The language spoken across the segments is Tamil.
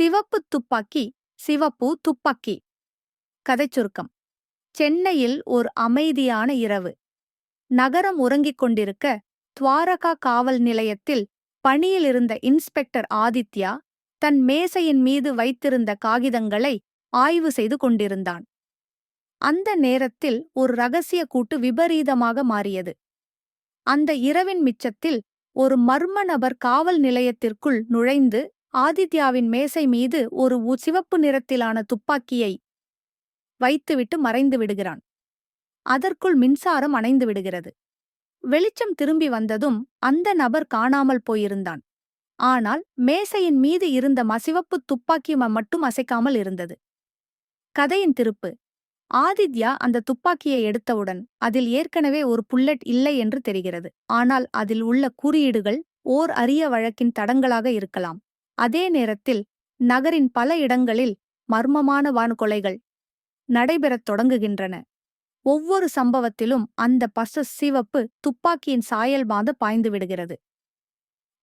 சிவப்பு துப்பாக்கி சிவப்பு துப்பாக்கி. கதைச் சுருக்கம் சென்னையில் ஓர் அமைதியான இரவு. நகரம் உறங்கிக் கொண்டிருக்க துவாரகா காவல் நிலையத்தில் பணியிலிருந்த இன்ஸ்பெக்டர் ஆதித்யா தன் மேசையின் மீது வைத்திருந்த காகிதங்களை ஆய்வு செய்து கொண்டிருந்தான். அந்த நேரத்தில் ஒரு ரகசிய கூட்டு விபரீதமாக மாறியது. அந்த இரவின் மிச்சத்தில் ஒரு மர்ம நபர் காவல் நிலையத்திற்குள் நுழைந்து ஆதித்யாவின் மேசை மீது ஒரு உ- சிவப்பு நிறத்திலான துப்பாக்கியை வைத்துவிட்டு மறைந்து விடுகிறான். அதற்குள் மின்சாரம் அணைந்து விடுகிறது. வெளிச்சம் திரும்பி வந்ததும் அந்த நபர் காணாமல் போயிருந்தான். ஆனால் மேசையின் மீது இருந்த மசிவப்பு துப்பாக்கி ம- மட்டும் அசைக்காமல் இருந்தது. கதையின் திருப்பு. ஆதித்யா அந்த துப்பாக்கியை எடுத்தவுடன் அதில் ஏற்கனவே ஒரு புல்லட் இல்லை என்று தெரிகிறது. ஆனால் அதில் உள்ள குறியீடுகள் ஓர் அரிய வழக்கின் தடங்களாக இருக்கலாம். அதே நேரத்தில் நகரின் பல இடங்களில் மர்மமான வான்கொலைகள் நடைபெறத் தொடங்குகின்றன. ஒவ்வொரு சம்பவத்திலும் அந்த பச சிவப்பு துப்பாக்கியின் சாயல் பாந்து பாய்ந்து விடுகிறது.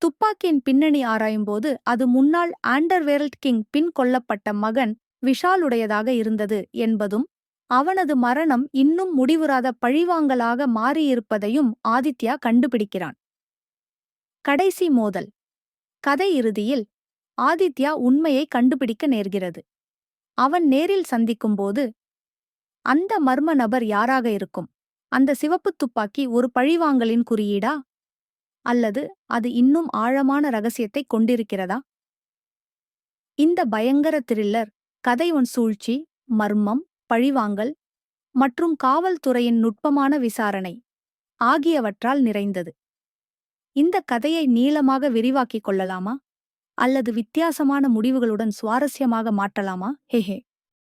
துப்பாக்கியின் பின்னணி ஆராயும்போது அது முன்னாள் ஆண்டர்வேர்ல்ட் கிங் பின் கொல்லப்பட்ட மகன் விஷாலுடையதாக இருந்தது என்பதும் அவனது மரணம் இன்னும் முடிவுறாத பழிவாங்கலாக மாறியிருப்பதையும் ஆதித்யா கண்டுபிடிக்கிறான். கடைசி மோதல். கதை இறுதியில் ஆதித்யா உண்மையை கண்டுபிடிக்க நேர்கிறது. அவன் நேரில் சந்திக்கும்போது அந்த மர்ம நபர் யாராக இருக்கும்? அந்த சிவப்பு துப்பாக்கி ஒரு பழிவாங்கலின் குறியீடா? அல்லது அது இன்னும் ஆழமான ரகசியத்தை கொண்டிருக்கிறதா? இந்த பயங்கர த்ரில்லர் கதை உன் சூழ்ச்சி மர்மம் பழிவாங்கல் மற்றும் காவல்துறையின் நுட்பமான விசாரணை ஆகியவற்றால் நிறைந்தது. இந்த கதையை நீளமாக விரிவாக்கிக் கொள்ளலாமா? அல்லது வித்தியாசமான முடிவுகளுடன் சுவாரஸ்யமாக மாற்றலாமா? ஹெஹே